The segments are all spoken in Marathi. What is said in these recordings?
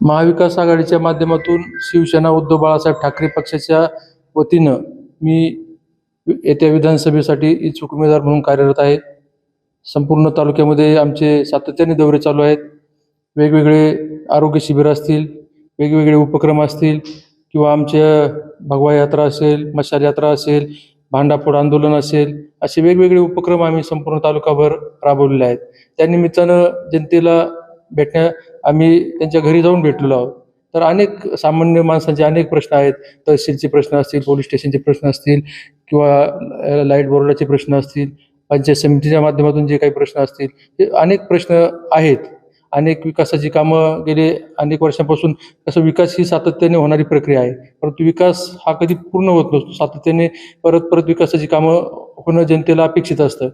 महाविकास आघाडीच्या माध्यमातून शिवसेना उद्धव बाळासाहेब ठाकरे पक्षाच्या वतीनं मी येत्या विधानसभेसाठी इच्छुक उमेदवार म्हणून कार्यरत आहे. संपूर्ण तालुक्यामध्ये आमचे सातत्याने दौरे चालू आहेत. वेगवेगळे आरोग्य शिबिर असतील वेगवेगळे उपक्रम असतील किंवा आमच्या भगवा यात्रा असेल मशाल यात्रा असेल भांडाफोड आंदोलन असेल असे वेगवेगळे उपक्रम आम्ही संपूर्ण तालुकाभर राबवलेले आहेत. त्यानिमित्तानं जनतेला भेटण्या आम्ही त्यांच्या घरी जाऊन भेटलेलो आहोत. तर अनेक सामान्य माणसांचे अनेक प्रश्न आहेत. तहसीलचे प्रश्न असतील पोलीस स्टेशनचे प्रश्न असतील किंवा लाइट बोर्डाचे प्रश्न असतील पंचायत समितीच्या माध्यमातून जे काही प्रश्न असतील ते अनेक प्रश्न आहेत. अनेक विकासाची कामं गेले अनेक वर्षांपासून तसं विकास ही सातत्याने होणारी प्रक्रिया आहे. परंतु विकास हा कधी पूर्ण होत नसतो. सातत्याने परत परत विकासाची कामं होणं जनतेला अपेक्षित असतं.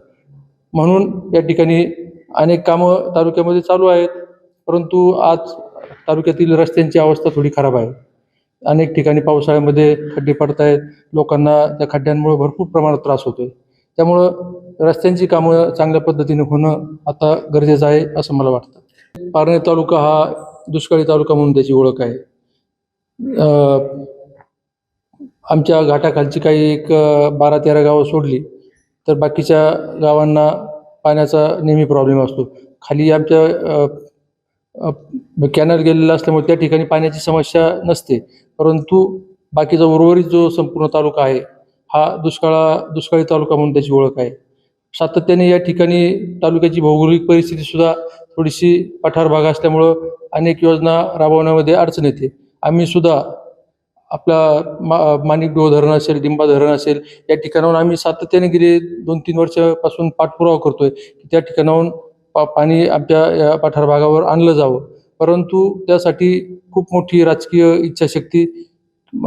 म्हणून या ठिकाणी अनेक कामं तालुक्यामध्ये चालू आहेत. परंतु आज तालुक्यातील रस्त्यांची अवस्था थोडी खराब आहे. अनेक ठिकाणी पावसाळ्यामध्ये खड्डे पडत आहेत लोकांना त्या खड्ड्यांमुळे भरपूर प्रमाणात त्रास होतोय. त्यामुळं रस्त्यांची कामं चांगल्या पद्धतीने होणं आता गरजेचं आहे असं मला वाटतं. पारणे तालुका हा दुष्काळी तालुका म्हणून त्याची ओळख आहे. आमच्या घाटाखालची काही एक बारा तेरा गावं सोडली तर बाकीच्या गावांना पाण्याचा नेहमी प्रॉब्लेम असतो. खाली आमच्या कॅनल गेलेला असल्यामुळे त्या ठिकाणी पाण्याची समस्या नसते. परंतु बाकीचा उर्वरित जो संपूर्ण तालुका आहे हा दुष्काळा दुष्काळी तालुका म्हणून त्याची ओळख आहे. सातत्याने या ठिकाणी तालुक्याची भौगोलिक परिस्थिती सुद्धा थोडीशी पठार भाग असल्यामुळं अनेक योजना राबवण्यामध्ये अडचण येते. आम्ही सुद्धा आपला मा माणिकडोह धरण असेल डिंबा धरण असेल या ठिकाणाहून आम्ही सातत्याने गेले दोन तीन वर्षापासून पाठपुरावा करतोय त्या ठिकाणाहून पा पाणी आमच्या या पठार भागावर आणलं जावं. परंतु त्यासाठी खूप मोठी राजकीय इच्छाशक्ती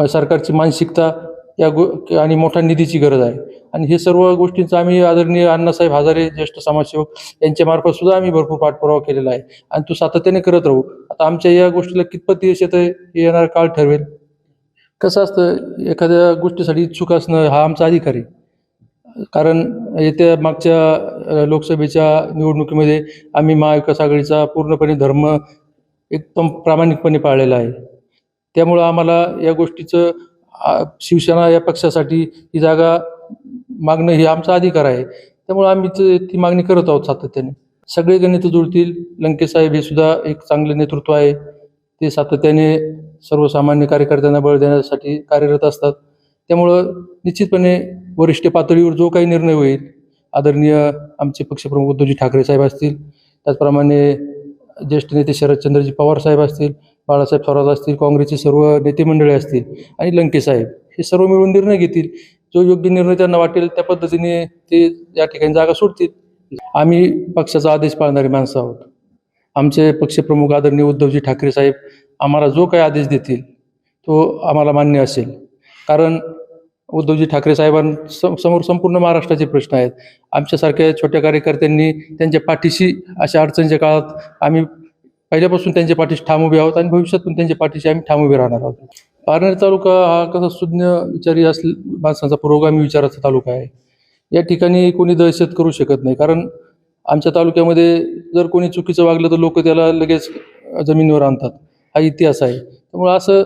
सरकारची मानसिकता या गो आणि मोठ्या निधीची गरज आहे. आणि हे सर्व गोष्टींचं आम्ही आदरणीय अण्णासाहेब हजारे ज्येष्ठ समाजसेवक यांच्या मार्फत सुद्धा आम्ही भरपूर पाठपुरावा केलेला आहे. आणि तो सातत्याने करत राहू. आता आमच्या या गोष्टीला कितपत यश येतं हे येणारा काळ ठरवेल. कसं असतं एखाद्या गोष्टीसाठी इच्छुक असणं हा आमचा अधिकार आहे. कारण येत्या मागच्या लोकसभेच्या निवडणुकीमध्ये आम्ही महाविकास आघाडीचा पूर्णपणे धर्म एकदम प्रामाणिकपणे पाळलेला आहे. त्यामुळं आम्हाला या गोष्टीचं शिवसेना या पक्षासाठी ही जागा मागणं हे आमचा अधिकार आहे. त्यामुळं आम्ही ती मागणी करत आहोत सातत्याने. सगळे गणित जुळतील. लंकेसाहेब हे सुद्धा एक चांगले नेतृत्व आहे. ते सातत्याने सर्वसामान्य कार्यकर्त्यांना बळ देण्यासाठी कार्यरत असतात. त्यामुळं निश्चितपणे वरिष्ठ पातळीवर जो काही निर्णय होईल आदरणीय आमचे पक्षप्रमुख उद्धवजी ठाकरे साहेब असतील त्याचप्रमाणे ज्येष्ठ नेते शरदचंद्रजी पवार साहेब असतील बाळासाहेब थोरात असतील काँग्रेसचे सर्व नेते मंडळी असतील आणि लंके साहेब हे सर्व मिळून निर्णय घेतील. जो योग्य निर्णय त्यांना वाटेल त्या पद्धतीने ते या ठिकाणी जागा सोडतील. आम्ही पक्षाचा आदेश पाळणारी माणसं आहोत. आमचे पक्षप्रमुख आदरणीय उद्धवजी ठाकरे साहेब आम्हाला जो काही आदेश देतील तो आम्हाला मान्य असेल. कारण उद्धवजी ठाकरे साहेबां समोर संपूर्ण महाराष्ट्राचे प्रश्न आहेत. आमच्यासारख्या छोट्या कार्यकर्त्यांनी त्यांच्या पाठीशी अशा अडचणीच्या काळात आम्ही पहिल्यापासून त्यांच्या पाठीशी ठाम उभे आहोत आणि भविष्यात पण त्यांच्या पाठीशी आम्ही ठाम उभे राहणार आहोत. पारनेर तालुका हा कसा सुज्ञ विचारी असले माणसांचा पुरोगामी विचाराचा तालुका आहे. या ठिकाणी कोणी दहशत करू शकत नाही. कारण आमच्या तालुक्यामध्ये जर कोणी चुकीचं वागलं तर लोक त्याला लगेच जमिनीवर आणतात. हा इतिहास आहे. त्यामुळे असं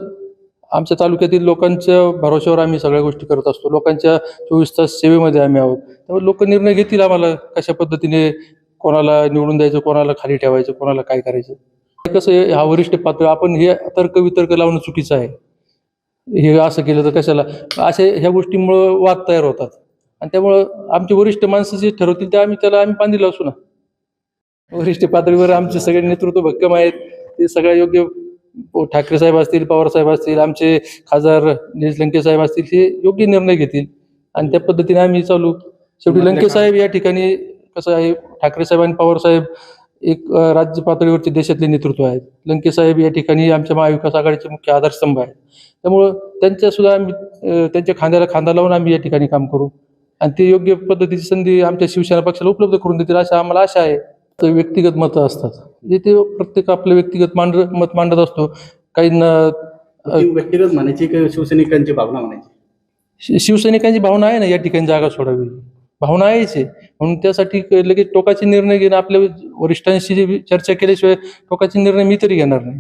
आमच्या तालुक्यातील लोकांच्या भरोश्यावर आम्ही सगळ्या गोष्टी करत असतो. लोकांच्या चोवीस तास सेवेमध्ये आम्ही आहोत. त्यामुळे लोक निर्णय घेतील आम्हाला कशा पद्धतीने कोणाला निवडून द्यायचं कोणाला खाली ठेवायचं कोणाला काय करायचं. हे कसं आहे, हा वरिष्ठ पातळी आपण हे तर्क वितर्क लावणं चुकीचं आहे. हे असं केलं तर कशाला? असे ह्या गोष्टींमुळं वाद तयार होतात. आणि त्यामुळं आमचे वरिष्ठ माणसं जे ठरवतील ते आम्ही त्याला आम्ही बांधील असू ना. वरिष्ठ पातळीवर आमचे सगळे नेतृत्व भक्कम आहेत. ते सगळ्या योग्य ठाकरे साहेब असतील पवार साहेब असतील आमचे खासदार निलेश लंके साहेब असतील हे योग्य निर्णय घेतील. आणि त्या पद्धतीने आम्ही चालू. शेवटी लंके साहेब या ठिकाणी कसं आहे ठाकरे साहेब आणि पवार साहेब एक राज्य पातळीवरचे देशातले नेतृत्व आहेत. लंके साहेब या ठिकाणी आमच्या महाविकास आघाडीचे मुख्य आधारस्तंभ आहेत. त्यामुळं त्यांच्या सुद्धा आम्ही त्यांच्या खांद्याला खांदा लावून आम्ही या ठिकाणी काम करू. आणि ते योग्य पद्धतीची संधी आमच्या शिवसेना पक्षाला उपलब्ध करून देतील अशा आम्हाला आशा आहे. तर व्यक्तिगत मतं असतात. जे ते प्रत्येक आपलं व्यक्तिगत मांड मत मांडत असतो. काहींना ती व्यक्तिगत म्हणायची की शिवसैनिकांची भावना म्हणायची? शिवसैनिकांची भावना आहे ना या ठिकाणी जागा सोडावी. भावना आहेच आहे. म्हणून त्यासाठी क- लगेच टोकाचे निर्णय घेणं आपल्या वरिष्ठांशी जे चर्चा केल्याशिवाय टोकाचे निर्णय मी तरी घेणार नाही.